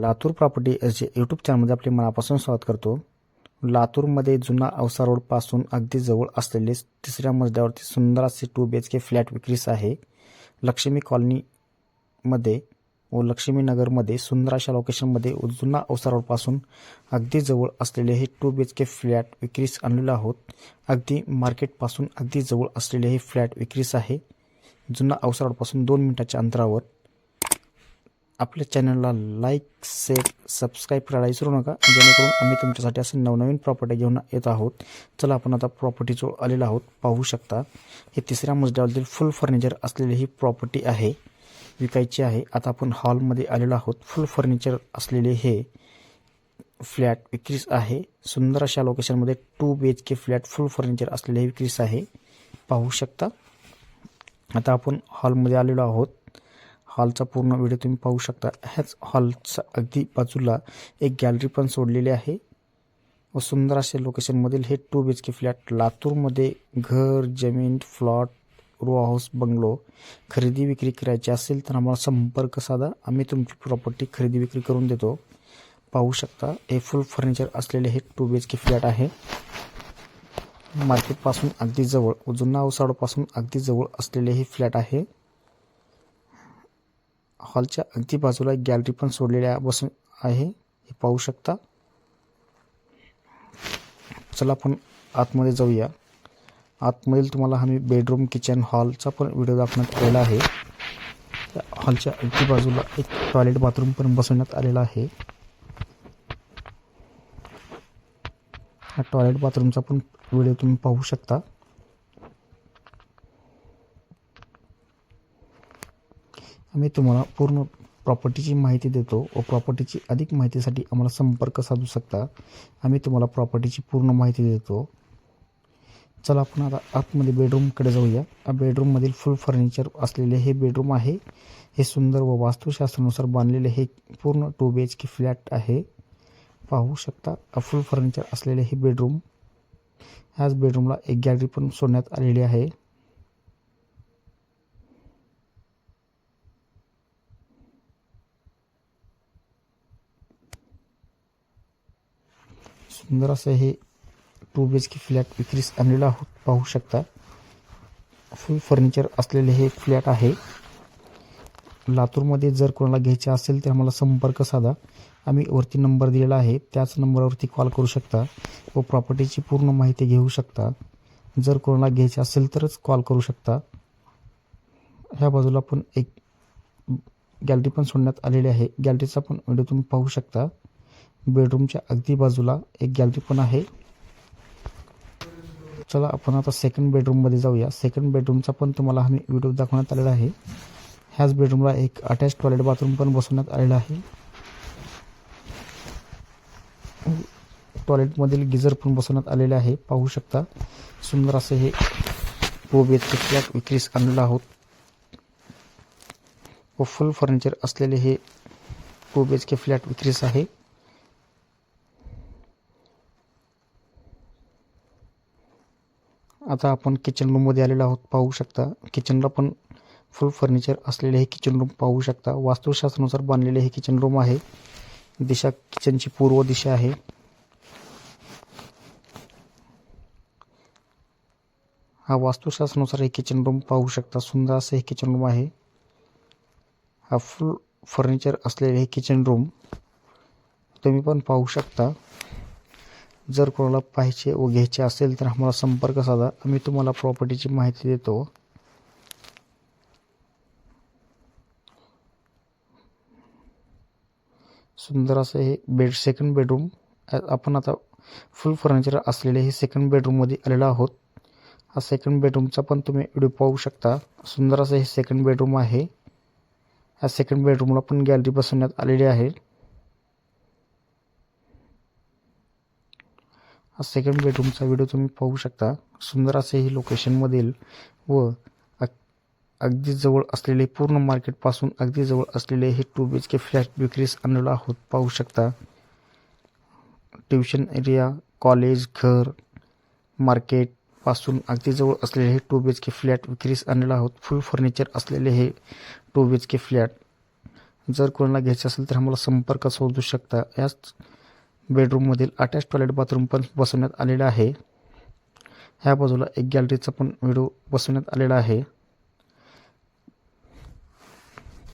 Latur property याचे YouTube चॅनलमध्ये आपले मनापासून स्वागत करतो. लातूरमध्ये जुना अवसा रोडपासून अगदी जवळ असलेले तिसऱ्या मजल्यावरती सुंदर असे two B H K flat विक्रीस आहे. लक्ष्मी कॉलनीमध्ये व लक्ष्मीनगरमध्ये सुंदर अशा लोकेशनमध्ये व जुना अवसा रोडपासून अगदी जवळ असलेले हे two B H K flat विक्रीस आणलेलो आहोत. अगदी मार्केटपासून अगदी जवळ असलेले हे फ्लॅट विक्रीस आहे. जुना अवसा रोडपासून दोन मिनिटाच्या अंतरावर. आपल्या चॅनलला लाईक शेअर सबस्क्राईब करायला विसरू नका. जेणेकरून आम्ही तुमच्यासाठी असं नवनवीन प्रॉपर्टी घेऊन येत आहोत. चला आपण आता प्रॉपर्टीजवळ आलेलो आहोत. पाहू शकता हे तिसऱ्या मजल्यावरील फुल फर्निचर असलेली ही प्रॉपर्टी आहे. विकायची आहे. आता आपण हॉलमध्ये आलेलो आहोत. फुल फर्निचर असलेले हे फ्लॅट विक्रीस आहे. सुंदर अशा लोकेशनमध्ये two B H K flat full furniture असलेले हे विक्रीस आहे. पाहू शकता. आता आपण हॉलमध्ये आलेलो आहोत. हॉलचा पूर्ण व्हिडिओ तुम्ही पाहू शकता. ह्याच हॉलचा अगदी बाजूला एक गॅलरी पण सोडलेली आहे. व सुंदर असे लोकेशनमधील हे two B H K flat लातूरमध्ये घर जमीन फ्लॉट रो हाऊस बंगलो खरेदी विक्री करायची असेल तर आम्हाला संपर्क साधा. आम्ही तुमची प्रॉपर्टी खरेदी विक्री करून देतो. पाहू शकता हे फुल फर्निचर असलेले हे two B H K flat आहे. मार्केटपासून अगदी जवळ व जुना औसाडपासून अगदी जवळ असलेले हे फ्लॅट आहे. हॉलच्या अगदी बाजूला एक गॅलरी पण सोडलेल्या बसून आहे. हे पाहू शकता. चला आपण आतमध्ये जाऊया. आतमधील तुम्हाला आम्ही बेडरूम किचन हॉलचा पण व्हिडिओ दाखवण्यात आलेला आहे. त्या हॉलच्या अगदी बाजूला एक टॉयलेट बाथरूम पण बसवण्यात आलेला आहे. हा टॉयलेट बाथरूमचा पण व्हिडिओ तुम्ही पाहू शकता. आम्ही तुम्हाला पूर्ण प्रॉपर्टीची माहिती देतो व प्रॉपर्टीची अधिक माहितीसाठी आम्हाला संपर्क साधू शकता. आम्ही तुम्हाला प्रॉपर्टीची पूर्ण माहिती देतो. चला आपण आता आतमध्ये बेडरूमकडे जाऊया. बेडरूममधील फुल फर्निचर असलेले हे बेडरूम आहे. हे सुंदर व वास्तुशास्त्रानुसार बांधलेले हे पूर्ण two B H K flat आहे. पाहू शकता फुल फर्निचर असलेले हे बेडरूम ह्याच बेडरूमला एक गॅलरी पण सोडण्यात आलेली आहे. सुंदर असं हे two B H K flat विक्रीस आणलेला आहोत पाहू शकता. फुल फर्निचर असलेले हे फ्लॅट आहे. लातूरमध्ये जर कोणाला घ्यायचे असेल तर आम्हाला संपर्क साधा. आम्ही वरती नंबर दिलेला आहे. त्याच नंबरवरती कॉल करू शकता व प्रॉपर्टीची पूर्ण माहिती घेऊ शकता. जर कोणाला घ्यायचे असेल तरच कॉल करू शकता. ह्या बाजूला पण एक गॅलरी पण सोडण्यात आलेली आहे. गॅलरीचा पण व्हिडिओ तुम्ही पाहू शकता. बेडरूमच्या अगदी बाजूला एक गॅलरी पण आहे. चला आपण आता सेकंड बेडरूममध्ये जाऊया. सेकंड बेडरूमचा पण तुम्हाला आम्ही व्हिडिओ दाखवण्यात आलेला आहे. ह्याच बेडरूमला एक अटॅच टॉयलेट बाथरूम पण बसवण्यात आलेला आहे. टॉयलेटमधील गिझर पण बसवण्यात आलेले आहे. पाहू शकता सुंदर असे हे two B H K flat विक्रीस आणलेलं आहोत. व फुल फर्निचर असलेले हे two B H K flat विक्रीस आहे. आता आपण किचन रूममध्ये आलेलो आहोत पाहू शकता. किचनला पण फुल फर्निचर असलेले हे किचन रूम पाहू शकता. वास्तुशास्त्रानुसार बांधलेले हे किचन रूम आहे. दिशा किचनची पूर्व दिशा आहे. हा वास्तुशास्त्रानुसार हे किचन रूम पाहू शकता. सुंदर असं हे किचन रूम आहे. हा फुल फर्निचर असलेले हे किचन रूम तुम्ही पण पाहू शकता. जर कोणाला पाहिजे व घ्यायचे असेल तर आम्हाला संपर्क साधा. आम्ही तुम्हाला प्रॉपर्टीची माहिती देतो. सुंदर असं हे बेड सेकंड बेडरूम आपण आता फुल फर्निचर असलेले हे सेकंड बेडरूममध्ये आलेलो आहोत. हा सेकंड बेडरूमचा पण तुम्ही व्हिडिओ पाहू शकता. सुंदर असं हे सेकंड बेडरूम आहे. ह्या सेकंड बेडरूमला पण गॅलरी बसवण्यात आलेली आहे. हा सेकंड बेडरूमचा व्हिडिओ तुम्ही पाहू शकता. सुंदर असे हे लोकेशनमधील व अगदी जवळ असलेले पूर्ण मार्केटपासून अगदी जवळ असलेले हे two B H K flat विक्रीस आणलेलो आहोत. पाहू शकता. ट्युशन एरिया कॉलेज घर मार्केटपासून अगदी जवळ असलेले हे two B H K flat विक्रीस आणलेलो आहोत. फुल फर्निचर असलेले हे two B H K flat जर कोणाला घ्यायचे असेल तर आम्हाला संपर्क साधू शकता. याच बेडरूममधील अटॅच टॉयलेट बाथरूम पण बसवण्यात आलेलं आहे. ह्या बाजूला एक गॅलरीचा पण व्हिडिओ बसवण्यात आलेला आहे.